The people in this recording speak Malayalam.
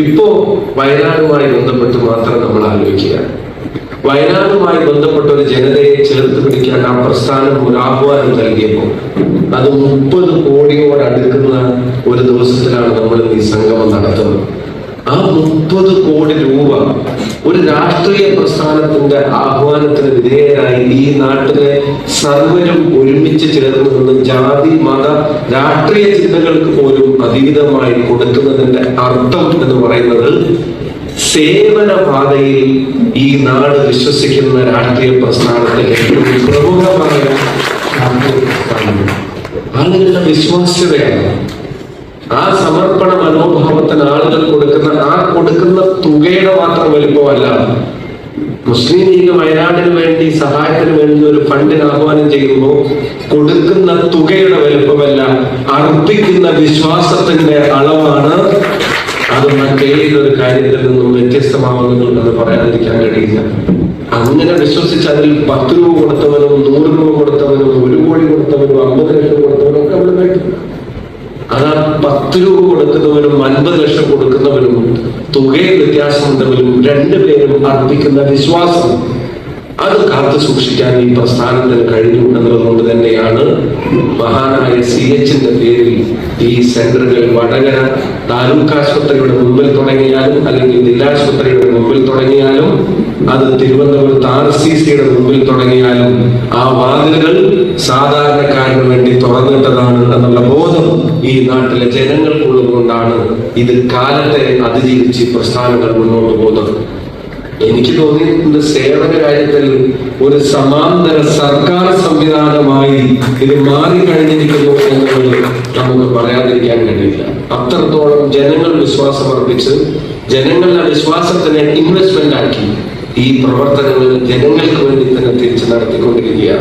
ഇപ്പോ വയനാടുമായി ബന്ധപ്പെട്ട് മാത്രം നമ്മൾ ആലോചിക്കുക വയനാടുമായി ബന്ധപ്പെട്ട ഒരു ജനതയെ ചേർത്ത് പിടിക്കാൻ ആ പ്രസ്ഥാനം ഒരു ആഹ്വാനം നൽകിയപ്പോൾ അത് മുപ്പത് കോടിയോട് അടുക്കുന്ന ഒരു ദിവസത്തിലാണ് നമ്മൾ ഈ സംഗമം നടത്തുന്നത്. ആ മുപ്പത് കോടി രൂപ ഒരു രാഷ്ട്രീയ പ്രസ്ഥാനത്തിന്റെ ആഹ്വാനത്തിന് വിധേയരായി ഈ നാട്ടിലെ സർവരും ഒരുമിച്ച് ചേർന്ന് നിന്ന് ജാതി മത രാഷ്ട്രീയ ചിന്തകൾക്ക് പോലും അതീതമായി കൊടുക്കുന്നതിന്റെ അർത്ഥം എന്ന് പറയുന്നത് സേവന പാതയിൽ ഈ നാട് വിശ്വസിക്കുന്ന രാഷ്ട്രീയ പ്രസ്ഥാനത്തിലെ ഏറ്റവും പ്രമുഖമായ ആളുകളുടെ വിശ്വാസ്യതയാണ്. ആ സമർപ്പണ മനോഭാവത്തിന് ആളുകൾ കൊടുക്കുന്ന ആ കൊടുക്കുന്ന തുകയുടെ മാത്രം വലുപ്പമല്ല മുസ്ലിം ലീഗ് വയനാടിന് വേണ്ടി സഹായത്തിന് വേണ്ടി ഒരു ഫണ്ടിന് ആഹ്വാനം ചെയ്യുമ്പോൾ കൊടുക്കുന്ന തുകയുടെ വലുപ്പമല്ല അർപ്പിക്കുന്ന വിശ്വാസത്തിന്റെ അളവാണ്. അത് മറ്റേതൊരു കാര്യത്തിൽ നിന്നും വ്യത്യസ്തമാവുന്നുണ്ടെന്ന് പറയാതിരിക്കാൻ കഴിയില്ല. അങ്ങനെ വിശ്വസിച്ച് അതിൽ പത്ത് രൂപ കൊടുത്തവനും നൂറ് രൂപ കൊടുത്തവനും ഒരു കോടി കൊടുത്തവനും അമ്പത് ലക്ഷം കൊടുത്തവനും ഒക്കെ അവിടെ കേട്ടു അതാ പത്ത് രൂപ കൊടുക്കുന്നവരും അൻപത് ലക്ഷം കൊടുക്കുന്നവരും തുകയിൽ വ്യത്യാസമുണ്ടെങ്കിലും രണ്ടുപേരും അർപ്പിക്കുന്ന വിശ്വാസം അത് കാത്തു സൂക്ഷിക്കാൻ ഈ പ്രസ്ഥാനത്തിന് കഴിഞ്ഞു എന്നുള്ളതുകൊണ്ട് തന്നെയാണ് മഹാനായ സി എച്ചിന്റെ പേരിൽ ഈ സെന്ററുകൾ വടകര താലൂക്ക് ആശുപത്രിയുടെ മുമ്പിൽ തുടങ്ങിയാലും അല്ലെങ്കിൽ ജില്ലാശുപത്രിയുടെ മുമ്പിൽ തുടങ്ങിയാലും അത് തിരുവനന്തപുരത്ത് ആർ സി സിയുടെ മുമ്പിൽ തുടങ്ങിയാലും ആ വാതിലുകൾ സാധാരണക്കാരന് വേണ്ടി തുറന്നിട്ടതാണ് എന്നുള്ള ബോധം ഈ നാട്ടിലെ ജനങ്ങൾക്കുള്ളതുകൊണ്ടാണ് ഇത് കാലത്തെ അതിജീവിച്ച് പ്രസ്ഥാനങ്ങൾ മുന്നോട്ട് പോകുന്നത്. എനിക്ക് തോന്നിയിട്ടുണ്ട് സേവന കാര്യത്തിൽ ഒരു സമാന്തര സർക്കാർ സംവിധാനമായി ഇത് മാറിക്കഴിഞ്ഞിരിക്കുന്നു എന്നുള്ളത് നമുക്ക് പറയാതിരിക്കാൻ കഴിയില്ല. അത്രത്തോളം ജനങ്ങൾ വിശ്വാസം അർപ്പിച്ച് ജനങ്ങളുടെ വിശ്വാസത്തിനെ ഇൻവെസ്റ്റ്മെന്റ് ആക്കി ഈ പ്രവർത്തനങ്ങൾ ജനങ്ങൾക്ക് വേണ്ടി തന്നെ തിരിച്ചു നടത്തിക്കൊണ്ടിരിക്കുക